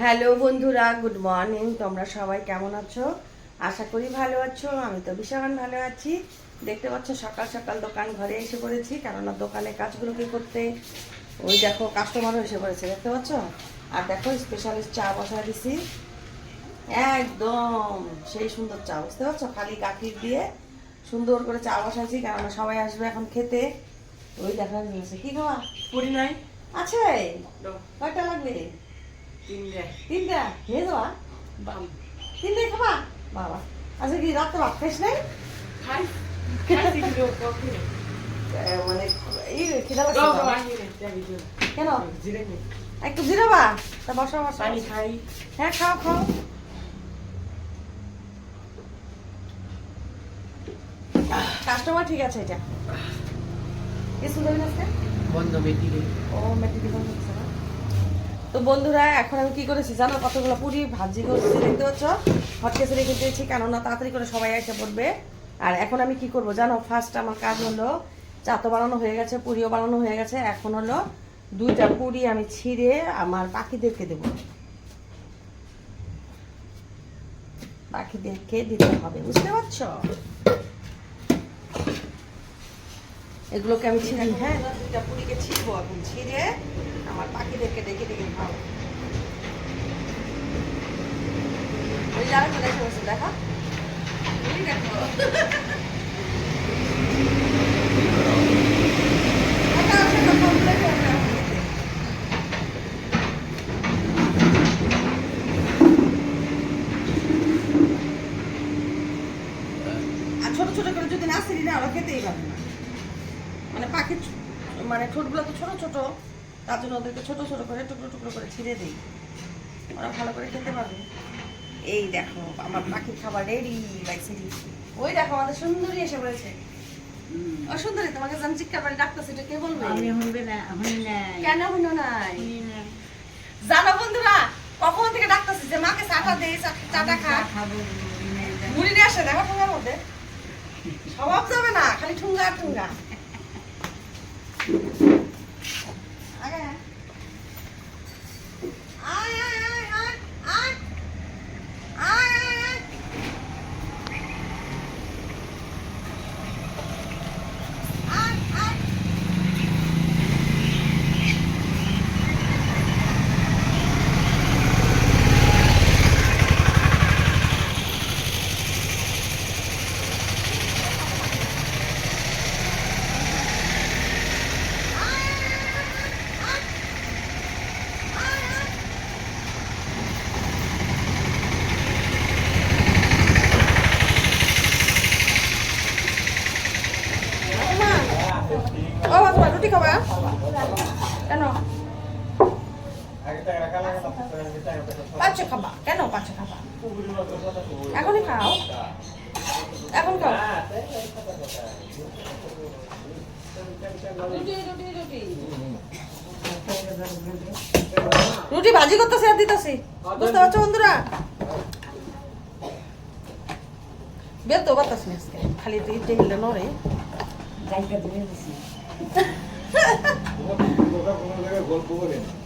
Hello বন্ধুরা good morning. তোমরা সবাই কেমন আছো? আশা করি ভালো আছো আমি তো ভীষণ ভালো আছি। দেখতে পাচ্ছ সকাল সকাল দোকান ঘরে এসে পড়েছি কেননা দোকানে কাজগুলো কি করতে? ওই দেখো কাস্টমারও এসে পড়েছে দেখতে পাচ্ছ? আর দেখো স্পেশালিস্ট চা বসা দিছি। একদম সেই সুন্দর চা বুঝতে পারছ? খালি গাখির দিয়ে সুন্দর করে চা বসাইছি কেননা সবাই আসবে এখন খেতে। ওই দেখা কি খাওয়া পুরি নাই? আছে। কয়টা লাগবে? তিনটে। তিনটা? খেয়ে দেওয়া বাম তিনটে খাবা? বাবা। আচ্ছা কি রাত্রে ভাত খাইস নাই? খাই খাইছি কিন্তু মানে এই খিদা কেন? একটু জিরাবা? তা বসা বসা। পানি খাই। হ্যাঁ খাও খাও। কাস্টমার ঠিক আছে এটা। কি সুন্দর আজকে? বন্ধ রে। ও মেটি না তো বন্ধুরা, এখন আমি কি করেছি জানো? কতগুলো পুরি ভাজি করছি, দেখতে পাচ্ছ? হটকেসে রেখে দিয়েছি, কেননা তাড়াতাড়ি করে সবাই এসে পড়বে। আর এখন আমি কি করব জানো? ফার্স্ট আমার কাজ হলো চা তো বানানো হয়ে গেছে, পুরিও বানানো হয়ে গেছে। এখন হলো দুইটা পুরি আমি ছিঁড়ে আমার পাখিদেরকে দেব। পাখিদেরকে দিতে হবে, বুঝতে পারছ? এগুলোকে আমি ছিঁড়ি হ্যাঁ দুইটা পুরিকে ছিঁড়বো, এখন ছিঁড়ে আমার দেখে দেখে দেখে খাও ওই ছোট ছোট করে যদি না না ওরা খেতেই পারব না। মানে পাখির মানে ঠোঁটগুলো তো ছোট ছোট। তার জন্য ওদেরকে ছোটো ছোটো করে টুকরো টুকরো করে ছিঁড়ে দিই। ওরা ভালো করে খেতে পারবে। এই দেখো আমার পাখির খাবার রেডি লাগছে ওই দেখো আমাদের সুন্দরী এসে পড়েছে। ও সুন্দরী তোমাকে জান চিৎকার বাড়ি ডাকতেছে এটা কে বলবে? আমি হইবে না হই না কেন হইনো নাই? জানো বন্ধুরা কখন থেকে ডাকতেছে যে মাকে চাটা দে চাটা খা। মুড়ি নিয়ে আসে দেখো ঠুঙ্গার মধ্যে। স্বভাব যাবে না খালি ঠুঙ্গা আর ঠুঙ্গা। Yeah. পাঁচশো খাবা। কেন পাঁচশো খাবা? এখনই খাও। এখন খাও। রুটি রুটি রুটি। রুটি ভাজি করতেছি আর দিতেছি। বুঝতে পারছ বন্ধুরা? বের তো বাতাস আজকে। খালি তুই টেবিলটা নড়ে। গাইকা দিয়ে দিছি। গল্প করেন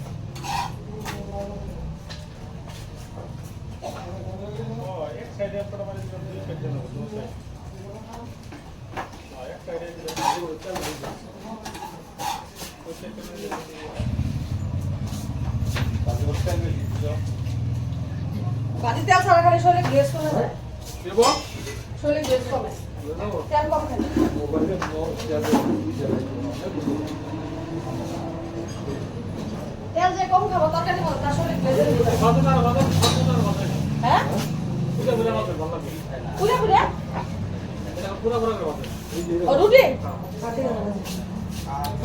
বাজি তেল ছাড়া খালি শরীরে গ্লেজ কমে যায় শরীরে গ্লেজ কমে তেল কম খালি তেল যে কম খাব তরকারি মতো শরীরে হ্যাঁ পুরে পুরে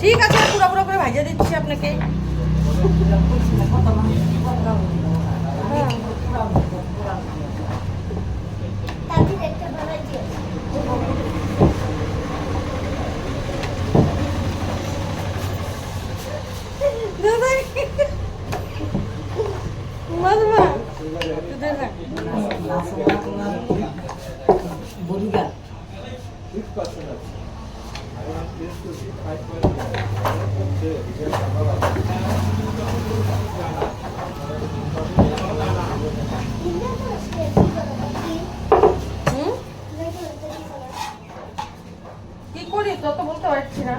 ঠিক আছে পুরো পুরো করে ভাজিয়ে দিচ্ছি আপনাকে হ্যাঁ দিয়ে থাক বডিগার্ড সিক্স পার্সেন্ট আছে আমি টেস্ট করছি ফাইভ পার্সেন্ট হুম? কি করি? তো তো বলতে পারছি না।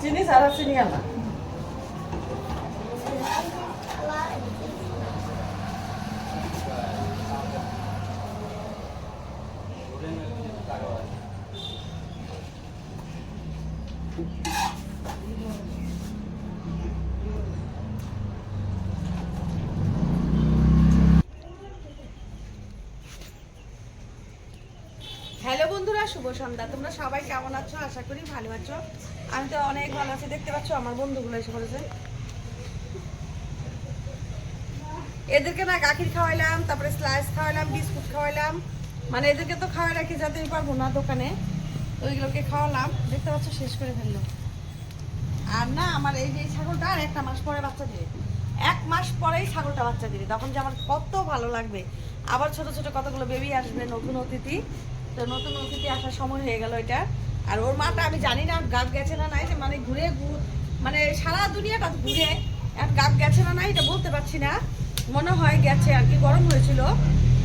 চিনি সারা চিনি আনা। হ্যালো বন্ধুরা, শুভ সন্ধ্যা। তোমরা সবাই কেমন আছো? আশা করি ভালো আছো। আমি তো অনেক ভালো আছি, দেখতে পাচ্ছ আমার বন্ধুগুলো এসে পড়েছে। এদেরকে না গাখির খাওয়াইলাম, তারপরে স্লাইস খাওয়াইলাম, বিস্কুট খাওয়াইলাম। মানে এদেরকে তো খাওয়াই রাখি, যাতে পারব না দোকানে। ওইগুলোকে খাওয়ালাম, দেখতে পাচ্ছ শেষ করে ফেলল। আর না, আমার এই যে ছাগলটা, আর একটা মাস পরে বাচ্চা দিবে। এক মাস পরেই ছাগলটা বাচ্চা দিবে, তখন যে আমার কত ভালো লাগবে। আবার ছোট ছোট কতগুলো বেবি আসবে, নতুন অতিথি। তো নতুন অতিথি আসার সময় হয়ে গেল এটা। আর ওর মাটা আমি জানি না গাছ গেছে না নাই যে মানে ঘুরে মানে সারা দুনিয়াটা ঘুরে। গাছ গেছে না নাই, এটা বলতে পারছি না। মনে হয় গেছে আর কি, গরম হয়েছিল।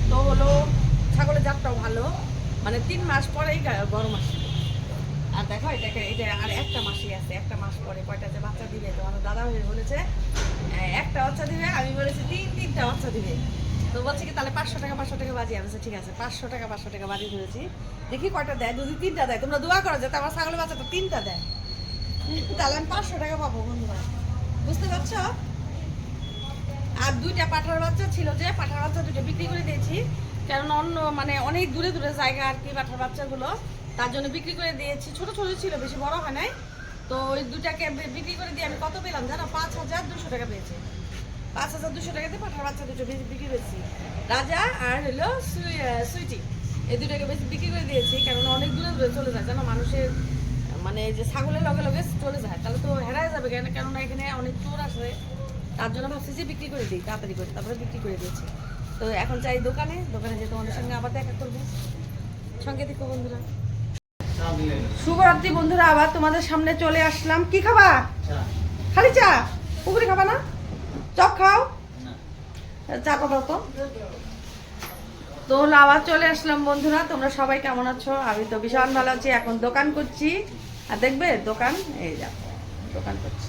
তো হলো ছাগলের জাতটাও ভালো। মানে তিন মাস পরেই গরম আসছিল। আর দেখো এটাকে এটা আর একটা মাসই আছে, একটা মাস পরে কয়টা যে বাচ্চা দিবে, তো আমার দাদা ভাই বলেছে একটা বাচ্চা দিবে, আমি বলেছি, তিন, তিনটা বাচ্চা দিবে। তো বলছে কি, তাহলে পাঁচশো টাকা পাঁচশো টাকা বাজি আমি ঠিক আছে, পাঁচশো টাকা পাঁচশো টাকা বাজি ধরেছি। দেখি কয়টা দেয়, যদি তিনটা দেয়, তোমরা দোয়া করো যাতে আমার ছাগলের বাচ্চাটা তিনটা দেয়। তাহলে আমি পাঁচশো টাকা পাবো, বন্ধুরা। বুঝতে পারছ? আর দুইটা পাঠার বাচ্চা ছিল যে, পাঠার বাচ্চা দুটো বিক্রি করে দিয়েছি। কারণ অন্য মানে অনেক দূরে দূরে জায়গা আর কি পাঠার বাচ্চাগুলো। তার জন্য বিক্রি করে দিয়েছি। ছোট ছোট ছিল, বেশি বড় হয় নাই। তো ওই দুটাকে বিক্রি করে দিয়ে আমি কত পেলাম জানো? পাঁচ হাজার দুশো টাকা পেয়েছি। পাঁচ হাজার দুশো টাকাতে পাঠার বাচ্চা দুটো বি- বিক্রি করেছি। রাজা আর হলো সুই- সুইটি। এই দুটাকে বেশি বিক্রি করে দিয়েছি, কারণ অনেক দূরে দূরে চলে যায় জানো? মানুষের মানে যে ছাগলের লগে লগে চলে যায়। তাহলে তো হেরায় যাবে কেন? কেননা এখানে অনেক চোর আসে। তার জন্য ভাবছি যে বিক্রি করে দিই, তাড়াতাড়ি করে, তারপরে বিক্রি করে দিয়েছি। তো এখন চাই দোকানে দোকানে যে তোমাদের সঙ্গে আবার দেখা করব। সঙ্গে দেখো বন্ধুরা। শুভরাত্রি বন্ধুরা, আবার তোমাদের সামনে চলে আসলাম। কি খাবা? খালি চা? পুকুরি খাবা না? চপ খাও? চা খাবা তো। তো আবার চলে আসলাম বন্ধুরা, তোমরা সবাই কেমন আছো? আমি তো ভীষণ ভালো আছি, এখন দোকান করছি। আর দেখবে দোকান? এই যা, দোকান করছি।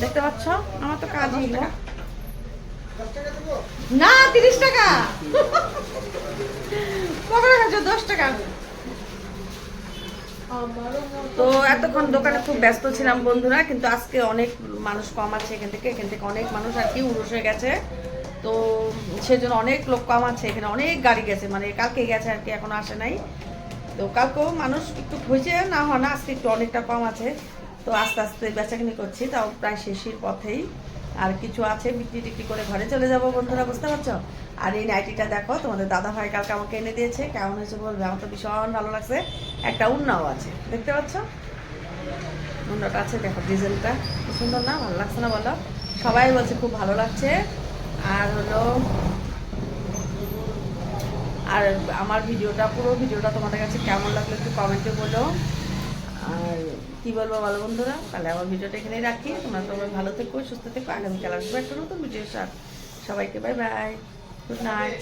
দেখতে পাচ্ছ? আমার তো কাজই না না, তিরিশ টাকা। পকেটে খাচ্ছ, দশ টাকা। তো এতক্ষণ দোকানে খুব ব্যস্ত ছিলাম বন্ধুরা, কিন্তু আজকে অনেক মানুষ কম আছে এখান থেকে। এখান থেকে অনেক মানুষ আর কি উড়ুস হয়ে গেছে। তো সেজন্য অনেক লোক কম আছে। এখানে অনেক গাড়ি গেছে মানে কালকে গেছে আর কি, এখনও আসে নাই। তো কালকেও মানুষ একটু হয়েছে না হয় না, আজকে একটু অনেকটা কম আছে। তো আস্তে আস্তে বেচাকিনি করছি, তাও প্রায় শেষের পথেই। আর কিছু আছে, বিক্রি টিক্রি করে ঘরে চলে যাব, বন্ধুরা, বুঝতে পারছ? আর এই নাইটিটা দেখো, তোমাদের দাদা ভাই কালকে আমাকে এনে দিয়েছে, কেমন হয়েছে বলবে? আমার তো ভীষণ ভালো লাগছে। একটা উন্নাও আছে, দেখতে পাচ্ছ? উন্নাটা আছে, দেখো, ডিজাইনটা। খুব সুন্দর না? ভালো লাগছে না বলো? সবাই বলছে খুব ভালো লাগছে। আর হলো, আর আমার ভিডিওটা, পুরো ভিডিওটা তোমাদের কাছে কেমন লাগল একটু কমেন্টে বলো। আর কি বলব ভালো বন্ধুরা? তাহলে আমার ভিডিওটা এখানেই রাখি। তোমরা সবাই ভালো থেকো, সুস্থ থেকো। আগামীকাল আসব একটা নতুন ভিডিওর সাথে। সবাইকে বাই বাই গুড নাইট